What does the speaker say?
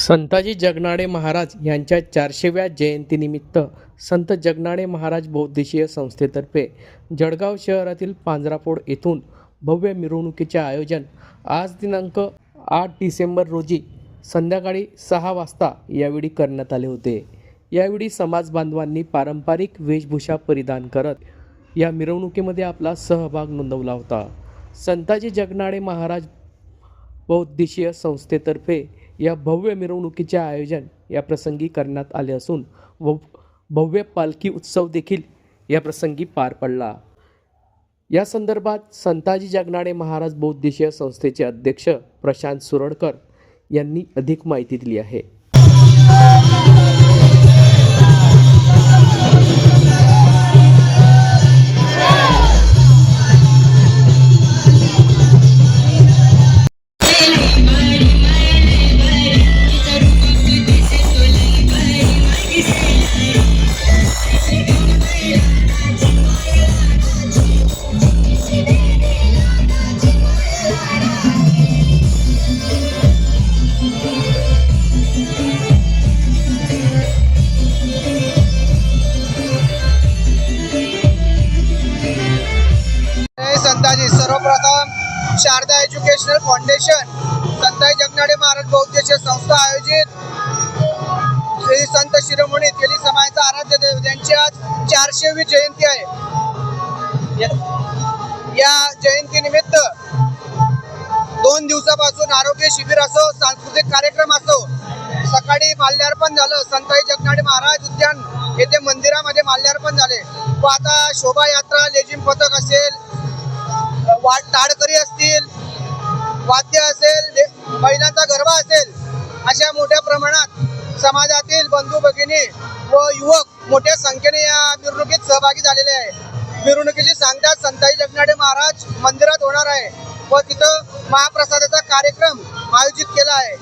संताजी जगनाडे महाराज यांच्या चारशेव्या जयंतीनिमित्त संत जगनाडे महाराज बौद्धिशीय संस्थेतर्फे जळगाव शहरातील पांजरापोड येथून भव्य मिरवणुकीचे आयोजन आज दिनांक आठ डिसेंबर रोजी संध्याकाळी सहा वाजता यावेळी करण्यात आले होते. यावेळी समाज बांधवांनी पारंपरिक वेशभूषा परिधान करत या मिरवणुकीमध्ये आपला सहभाग नोंदवला होता. संताजी जगनाडे महाराज बौद्धिशीय संस्थेतर्फे या भव्य मिरवणुकीचे आयोजन या प्रसंगी करण्यात आले असून व भव्य पालखी उत्सव देखील या प्रसंगी पार पडला. या संदर्भात संताजी जगनाडे महाराज बौद्धिशीय संस्थेचे अध्यक्ष प्रशांत सुरडकर यांनी अधिक माहिती दिली आहे. संताजी सर्वप्रथम शारदा एज्युकेशनल फाउंडेशन संताई जगनाडे महाराज बौद्धिशीय संस्था आयोजित. श्री संत शिरोमणी तेली समाजाचा आराध्य देव यांची आज चारशेवी जयंती आहे. या- जयंतीनिमित्त दोन दिवसापासून आरोग्य शिबिर असो सांस्कृतिक कार्यक्रम असो सकाळी माल्यार्पण झालं. संताई जगनाडे महाराज उद्यान येथे मंदिरामध्ये माल्यार्पण झाले. व आता शोभायात्रा लेझिम पथक असेल वाट ताडकरी असतील वाद्य असेल महिलांचा गरबा असेल अशा मोठ्या प्रमाणात समाजातील बंधू भगिनी व युवक मोठ्या संख्येने या मिरवणुकीत सहभागी झालेले आहे. मिरवणुकीची सांगतात संताई जगनाडे महाराज मंदिरात होणार आहे व तिथं महाप्रसादाचा कार्यक्रम आयोजित केला आहे.